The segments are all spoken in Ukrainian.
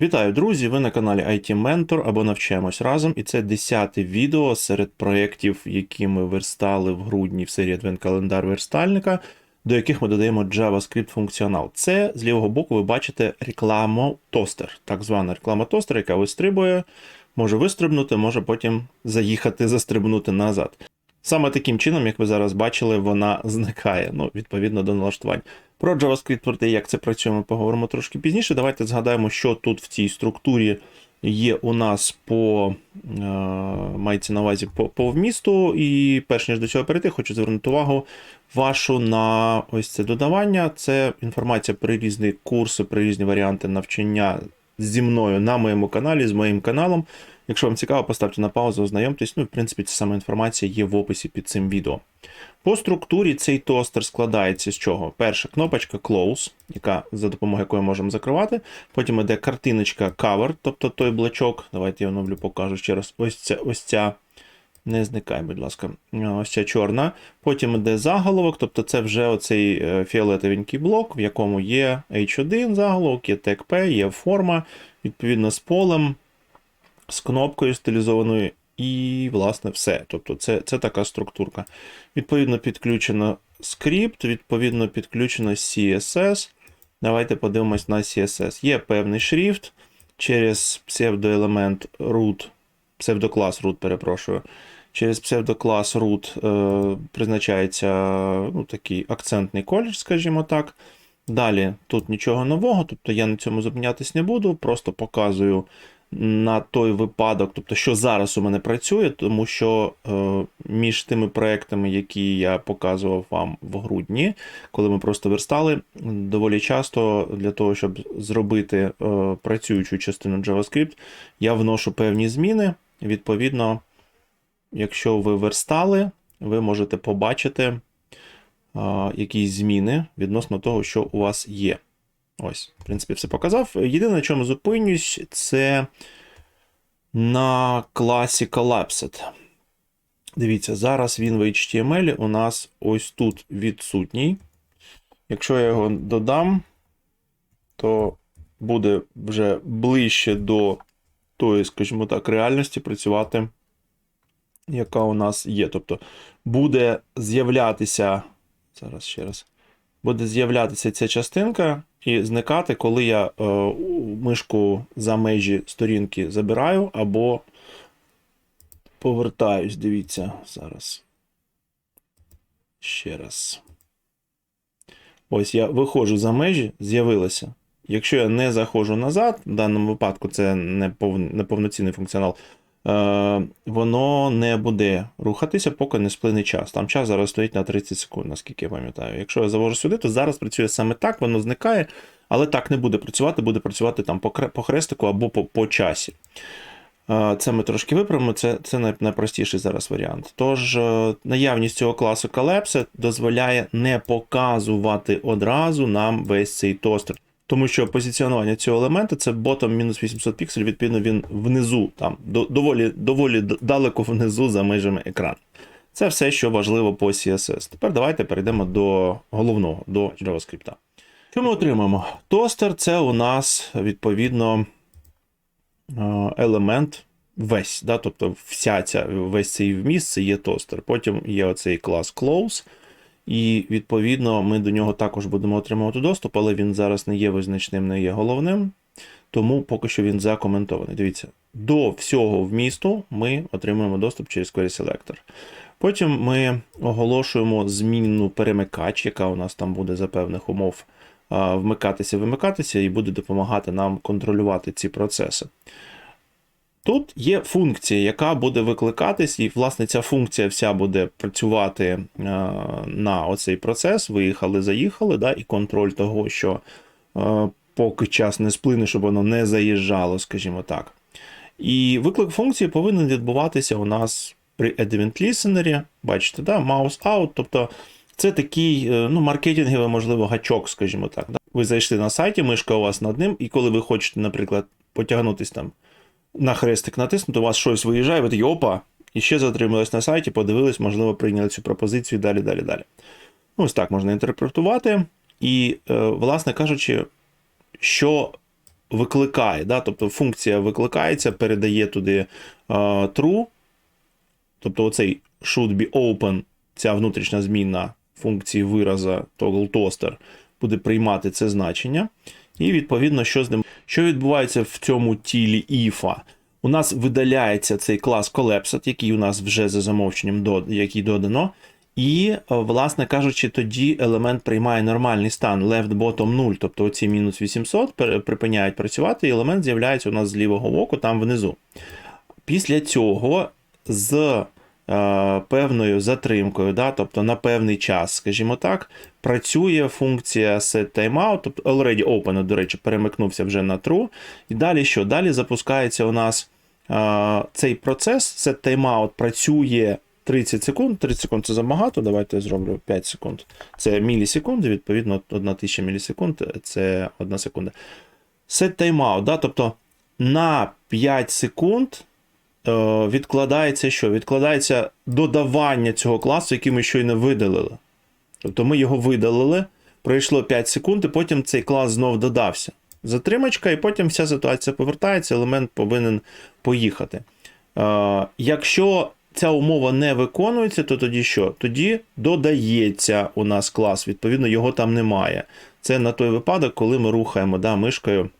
Вітаю, друзі! Ви на каналі IT Mentor або навчаємось разом, і це 10 відео серед проєктів, які ми верстали в грудні в серії Advent календар верстальника, до яких ми додаємо JavaScript функціонал. Це з лівого боку ви бачите рекламу тостер, так звана реклама тостер, яка вистрибує, може вистрибнути, може потім заїхати, застрибнути назад. Саме таким чином, як ви зараз бачили, вона зникає, ну, відповідно до налаштувань. Про JavaScript, те, як це працює, ми поговоримо трошки пізніше. Давайте згадаємо, що тут в цій структурі є у нас по е, мається на увазі по, по вмісту. І перш ніж до цього перейти, хочу звернути увагу вашу на ось це додавання. Це інформація про різні курси, про різні варіанти навчання зі мною на моєму каналі, з моїм каналом. Якщо вам цікаво, поставте на паузу, ознайомтесь. Ну, в принципі, ця сама інформація є в описі під цим відео. По структурі цей тостер складається з чого? Перша кнопочка Close, яка за допомогою якої можемо закривати. Потім йде картиночка Cover, тобто той блочок. Давайте я оновлю, покажу ще раз. Ось ця, ось ця. Не зникай, будь ласка, ось ця чорна. Потім йде заголовок, тобто це вже оцей е, фіолетовенький блок, в якому є H1 заголовок, є тег є форма, відповідно з полем, з кнопкою стилізованою і, власне, все. Тобто це, це така структурка. Відповідно, підключено скрипт, відповідно, підключено CSS. Давайте подивимось на CSS. Є певний шрифт через псевдоелемент root, псевдоклас root, перепрошую. Через псевдоклас root е, призначається ну, такий акцентний колір, скажімо так. Далі тут нічого нового, тобто я на цьому зупинятись не буду, просто показую на той випадок, тобто, що зараз у мене працює, тому що е, між тими проектами, які я показував вам в грудні, коли ми просто верстали, доволі часто для того, щоб зробити е, працюючу частину JavaScript, я вношу певні зміни. Відповідно, якщо ви верстали, ви можете побачити е, якісь зміни відносно того, що у вас є. Ось, в принципі, все показав. Єдине, на чому зупинюсь, це на класі Collapsed. Дивіться, зараз він в HTML у нас ось тут відсутній. Якщо я його додам, то буде вже ближче до тої, скажімо так, реальності працювати, яка у нас є. Тобто буде з'являтися. Зараз ще раз. Буде з'являтися ця частинка і зникати, коли я е, мишку за межі сторінки забираю або повертаюсь. Дивіться, зараз. Ще раз. Ось я виходжу за межі, з'явилося. Якщо я не заходжу назад, в даному випадку це не повноцінний функціонал, воно не буде рухатися, поки не сплине час. Там час зараз стоїть на 30 секунд, наскільки я пам'ятаю. Якщо я завожу сюди, то зараз працює саме так, воно зникає, але так не буде працювати, буде працювати там по, хрестику або по, по часі. Е, Це ми трошки виправимо, це це найпростіший зараз варіант. Тож, е, наявність цього класу Collapse дозволяє не показувати одразу нам весь цей тостер. Тому що позиціонування цього елемента це ботом мінус 800 пікселів, відповідно, він внизу, там доволі доволі далеко внизу за межами екрану. Це все, що важливо по CSS. Тепер давайте перейдемо до головного, до JavaScript. Що ми отримаємо? Тостер це у нас відповідно елемент весь. да? Тобто вся ця, весь цей вміст це є тостер. Потім є оцей клас close. І, відповідно, ми до нього також будемо отримувати доступ, але він зараз не є визначним, не є головним. Тому поки що він закоментований. Дивіться, до всього вмісту ми отримуємо доступ через Query Selector. Потім ми оголошуємо змінну перемикач, яка у нас там буде за певних умов вмикатися, вимикатися, і буде допомагати нам контролювати ці процеси. Тут є функція, яка буде викликатись, і, власне, ця функція вся буде працювати е, на оцей процес. Виїхали, заїхали, да, і контроль того, що е, поки час не сплине, щоб воно не заїжджало, скажімо так. І виклик функції повинен відбуватися у нас при Advent Listener. Бачите, да, mouse out. Тобто це такий е, ну, маркетинговий, можливо, гачок, скажімо так. Да? Ви зайшли на сайті, мишка у вас над ним, і коли ви хочете, наприклад, потягнутися там на хрестик натиснути, у вас щось виїжджає, ви такі опа, і ще затримались на сайті, подивились, можливо, прийняли цю пропозицію і далі, далі, далі. Ось так можна інтерпретувати. І, е, власне кажучи, що викликає, да? тобто функція викликається, передає туди е, true, тобто оцей should be open, ця внутрішня змінна функції вираза toggle toaster буде приймати це значення. І відповідно, що з ним що відбувається в цьому тілі if. У нас видаляється цей клас Collapsed, який у нас вже за замовченням до, який додано. І, е, власне кажучи, тоді елемент приймає нормальний стан left bottom 0, тобто оці мінус 800 припиняють працювати, і елемент з'являється у нас з лівого боку там внизу. Після цього з певною затримкою, да, тобто на певний час, скажімо так, працює функція set timeout, тобто already open, до речі, перемикнувся вже на true. І далі що? Далі запускається у нас е, цей процес, set timeout працює 30 секунд. 30 секунд це забагато. Давайте я зроблю 5 секунд. Це мілісекунди, відповідно, 1000 мілісекунд це 1 секунда. Set timeout, да, тобто на 5 секунд е, відкладається що? Відкладається додавання цього класу, який ми щойно видалили. Тобто ми його видалили, пройшло 5 секунд, і потім цей клас знов додався. Затримачка, і потім вся ситуація повертається, елемент повинен поїхати. Е, якщо ця умова не виконується, то тоді що? Тоді додається у нас клас, відповідно, його там немає. Це на той випадок, коли ми рухаємо да, мишкою.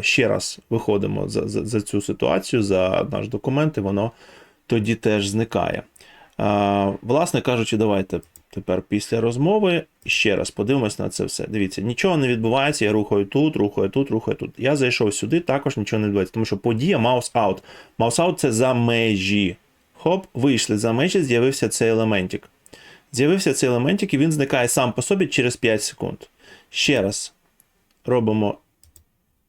Ще раз виходимо за, за, за цю ситуацію, за наш документ, і воно тоді теж зникає. Власне кажучи, давайте тепер після розмови ще раз подивимось на це все. Дивіться, нічого не відбувається, я рухаю тут, рухаю тут, рухаю тут. Я зайшов сюди, також нічого не відбувається, тому що подія. Mouse out це за межі. Хоп, вийшли за межі, з'явився цей елементик. З'явився цей елементик, і він зникає сам по собі через 5 секунд. Ще раз робимо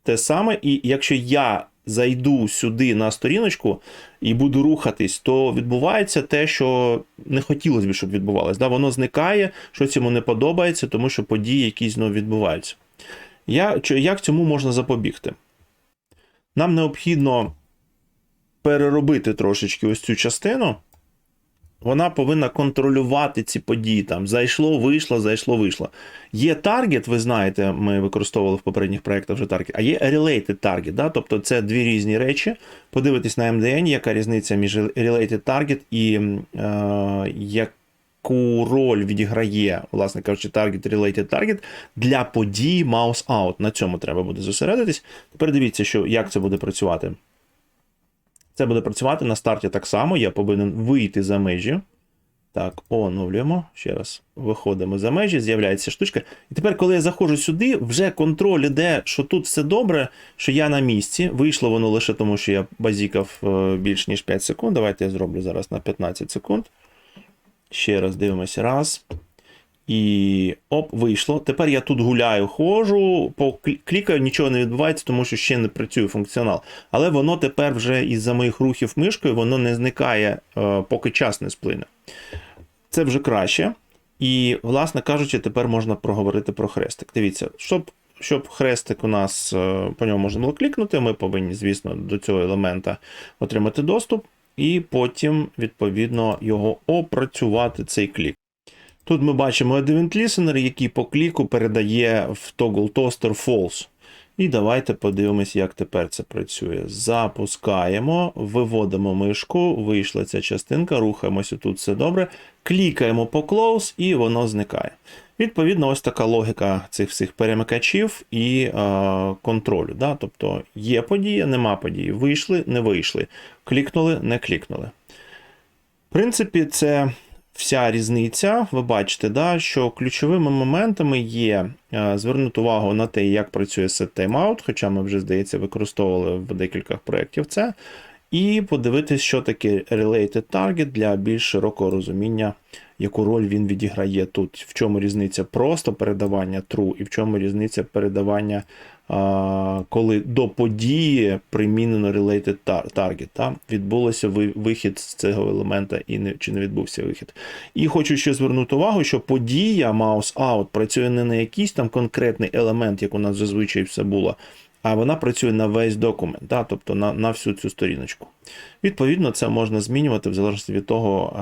те саме, і якщо я зайду сюди на сторіночку і буду рухатись, то відбувається те, що не хотілося б, щоб відбувалося. Да? Воно зникає, щось йому не подобається, тому що події якісь знову відбуваються. Я, як цьому можна запобігти? Нам необхідно переробити трошечки ось цю частину. Вона повинна контролювати ці події. Там зайшло, вийшло, зайшло, вийшло. Є таргет, ви знаєте, ми використовували в попередніх проєктах вже таргет, а є related target, да? тобто це дві різні речі. Подивитись на MDN, яка різниця між related target і е, яку роль відіграє, власне кажучи, target related target для подій mouse out. На цьому треба буде зосередитись. Тепер дивіться, що, як це буде працювати. Це буде працювати на старті так само. Я повинен вийти за межі. Так, оновлюємо. Ще раз виходимо за межі, з'являється штучка. І тепер, коли я заходжу сюди, вже контроль іде, що тут все добре, що я на місці. Вийшло воно лише тому, що я базікав е, більш ніж 5 секунд. Давайте я зроблю зараз на 15 секунд. Ще раз дивимося. Раз. І оп, вийшло. Тепер я тут гуляю, ходжу, клікаю, нічого не відбувається, тому що ще не працює функціонал. Але воно тепер вже із-за моїх рухів мишкою воно не зникає, е, поки час не сплине. Це вже краще. І, власне кажучи, тепер можна проговорити про хрестик. Дивіться, щоб, щоб хрестик у нас е, по ньому можна було клікнути, ми повинні, звісно, до цього елемента отримати доступ, і потім, відповідно, його опрацювати цей клік. Тут ми бачимо Event Listener, який по кліку передає в Toggle Toaster False. І давайте подивимось, як тепер це працює. Запускаємо, виводимо мишку, вийшла ця частинка, рухаємося тут все добре. Клікаємо по Close і воно зникає. Відповідно, ось така логіка цих всіх перемикачів і е, контролю. Да? Тобто є подія, нема події. Вийшли, не вийшли. Клікнули, не клікнули. В принципі, це вся різниця. Ви бачите, да, що ключовими моментами є е, звернути увагу на те, як працює set timeout, хоча ми вже, здається, використовували в декількох проєктів це. І подивитись, що таке related target для більш широкого розуміння, яку роль він відіграє тут, в чому різниця просто передавання true, і в чому різниця передавання, коли до події примінено related tar- target. Та? Відбулося вихід з цього елемента і не, чи не відбувся вихід. І хочу ще звернути увагу, що подія mouse out працює не на якийсь там конкретний елемент, як у нас зазвичай все було, а вона працює на весь документ, да? тобто на, на всю цю сторіночку. Відповідно, це можна змінювати в залежності від того,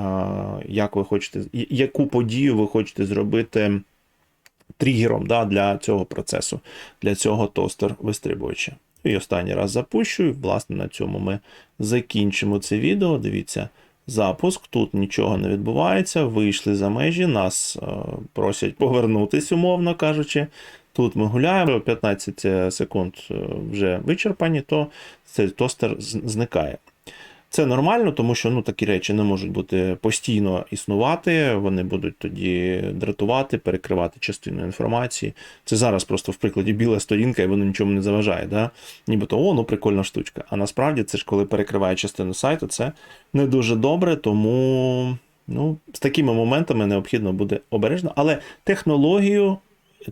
як ви хочете, яку подію ви хочете зробити тригером да, для цього процесу, для цього тостер вистрибувача. І останній раз запущу, і власне на цьому ми закінчимо це відео. Дивіться, запуск, тут нічого не відбувається, вийшли за межі, нас е, просять повернутись, умовно кажучи. Тут ми гуляємо, 15 секунд е, вже вичерпані, то цей тостер зникає. Це нормально, тому що ну, такі речі не можуть бути постійно існувати, вони будуть тоді дратувати, перекривати частину інформації. Це зараз просто в прикладі біла сторінка, і воно нічому не заважає. Да? Нібито, о, ну прикольна штучка. А насправді це ж коли перекриває частину сайту, це не дуже добре, тому ну, з такими моментами необхідно буде обережно. Але технологію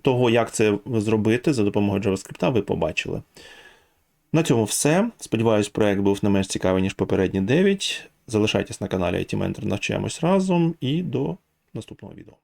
того, як це зробити за допомогою JavaScript, ви побачили. На цьому все. Сподіваюсь, проект був не менш цікавий, ніж попередні 9. Залишайтесь на каналі IT Mentor, навчаємось разом і до наступного відео.